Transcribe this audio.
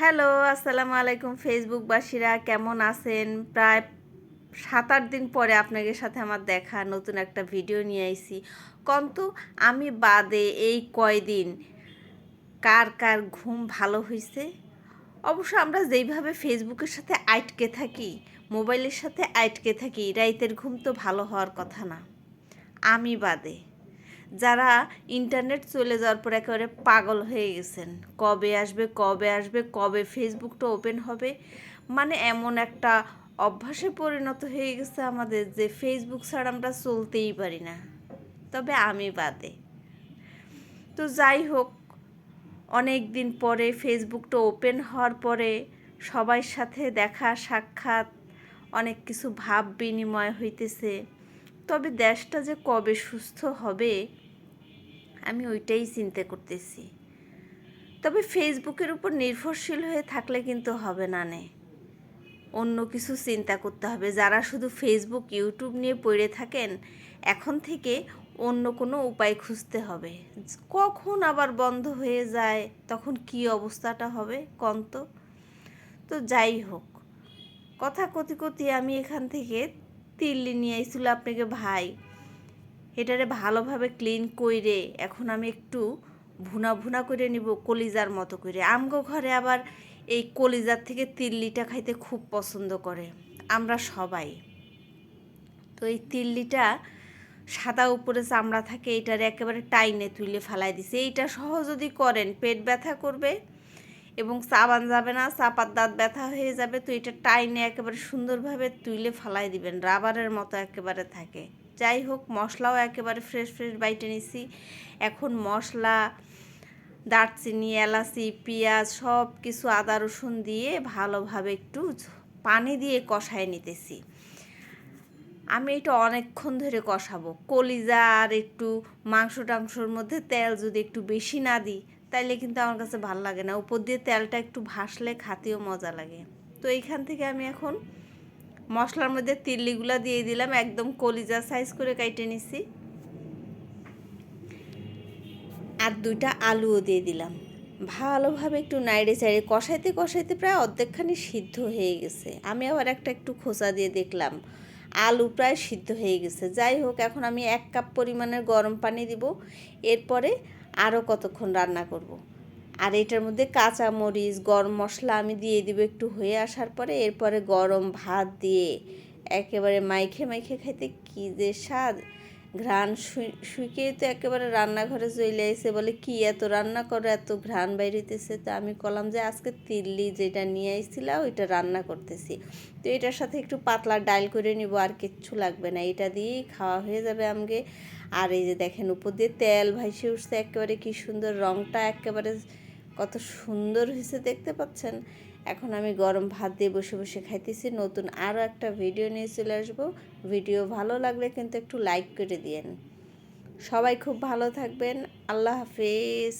Hello, আসসালামু আলাইকুম ফেসবুকবাসীরা, কেমন আছেন? প্রায় সাত আট দিন পরে আপনাদের সাথে আমার দেখা, নতুন একটা ভিডিও নিয়ে আইছি। কিন্তু, আমি বাদে এই কয়দিন কার কার ঘুম ভালো হয়েছে অবশ্য আমরা যেইভাবে ফেসবুকের সাথে আটকে থাকি, মোবাইলের সাথে আটকে থাকি, রাইতের ঘুম তো ভালো হওয়ার কথা না। আমি বাদে। যারা ইন্টারনেট চলে যাওয়ার পর একেবারে পাগল হয়ে গেছেন। কবে আসবে কবে আসবে, কবে ফেসবুকটা ওপেন হবে? মানে এমন একটা অভ্যাসে পরিণত হয়ে গেছে আমাদের যে ফেসবুক ছাড়া আমরা চলতেই পারি না। তবে আমি বাদে। তো যাই হোক অনেক দিন পরে ফেসবুকটা ওপেন হওয়ার পরে সবার সাথে দেখা, সাক্ষাৎ, অনেক কিছু ভাব বিনিময় হইতেছে। তবে দেশটা যে কবে সুস্থ হবে, আমি ওইটাই চিন্তা করতেছি। তবে ফেসবুকের উপর নির্ভরশীল হয়ে থাকলে কিন্তু হবে না নে। অন্য কিছু চিন্তা করতে হবে। যারা শুধু ফেসবুক, ইউটিউব নিয়ে পড়ে থাকেন, এখন থেকে অন্য কোনো উপায় খুঁজতে হবে। কখন আবার বন্ধ হয়ে যায়, তখন কি অবস্থাটা হবে কন্ত তো যাই হোক, কথা কতি কতি আমি এখান থেকে তিল্লি নিয়ে আইছিল আপনাকে ভাই। এটারে ভালোভাবে ক্লিন কইরে এখন আমি একটু ভুনা ভুনা করে নিব কলিজার মতো করে। আমগো ঘরে আবার এই কলিজার থেকে তিল্লিটা খাইতে খুব পছন্দ করে। আমরা সবাই। তো এই তিল্লিটা সাদা উপরে চামড়া থাকে, এটার একেবারে টাইনে তুলে ফালাই দিছে। এইটা সহ যদি করেন, পেট ব্যথা করবে এবং চাবান যাবে না চাপার দাঁত ব্যথা হয়ে যাবে, তো এটা টাইনে একেবারে সুন্দরভাবে তুলে ফালাই দিবেন, রাবারের মতো একেবারে থাকে। যাই হোক, মশলাও একেবারে ফ্রেশ ফ্রেশ বাইটে নিছি। এখন মশলা, দারচিনি, এলাচি, পেঁয়াজ সব কিছু আদা, রসুন দিয়ে ভালোভাবে একটু পানি দিয়ে কষায় নিতেছি। আমি এটা অনেকক্ষণ ধরে কষাবো। কলিজা আর একটু মাংস টাংসর মধ্যে তেল যদি একটু বেশি না দিই তাইলে কিন্তু আমার কাছে ভালো লাগে না। উপর দিয়ে তেলটা একটু ভাসলে খাতেও মজা লাগে। তো এইখান থেকে আমি এখন মশলার মধ্যে তিল্লিগুলা দিয়ে দিলাম, একদম কলিজা সাইজ করে কাইটে নিছি। আর দুইটা আলুও দিয়ে দিলাম। ভালোভাবে একটু নাইড়ে চাইড়ে কষাইতে কষাইতে প্রায় অর্ধেকখানি সিদ্ধ হয়ে গেছে। আমি আবার একটা একটু খোসা দিয়ে দেখলাম, আলু প্রায় সিদ্ধ হয়ে গেছে। যাই হোক, এখন আমি এক কাপ পরিমাণের গরম পানি দিব। এরপরে আরও কতক্ষণ রান্না করব। আর এটার মধ্যে কাঁচা মরিচ গরম মশলা আমি দিয়ে দিব একটু হয়ে আসার পরে, এরপরে গরম ভাত দিয়ে একেবারে মাইখে মাইখে খাইতে কী যে স্বাদ ঘ্রাণ শুইকে তো একেবারে রান্নাঘরে চলে এসে বলে, কি এত রান্না করো, এত ঘ্রাণ বাইরেতেছে তো আমি কলাম যে, আজকে তিল্লি যেটা নিয়ে আইছিলা, ওইটা রান্না করতেছি। তো এটার সাথে একটু পাতলা ডাল করে নিব, আর কিচ্ছু লাগবে না। এটা দিয়েই খাওয়া হয়ে যাবে আমাকে আর এই যে দেখেন, উপর দিয়ে তেল ভাইসে উঠছে, একেবারে কি সুন্দর রংটা, একেবারে কত সুন্দর হয়েছে দেখতে পাচ্ছেন? এখন আমি গরম ভাত দিয়ে বসে বসে খাইতেছি। নতুন আরও একটা ভিডিও নিয়ে চলে আসব। ভিডিও ভালো লাগলে কিন্তু একটু লাইক করে দিয়েন। সবাই খুব ভালো থাকবেন। আল্লাহ হাফিজ।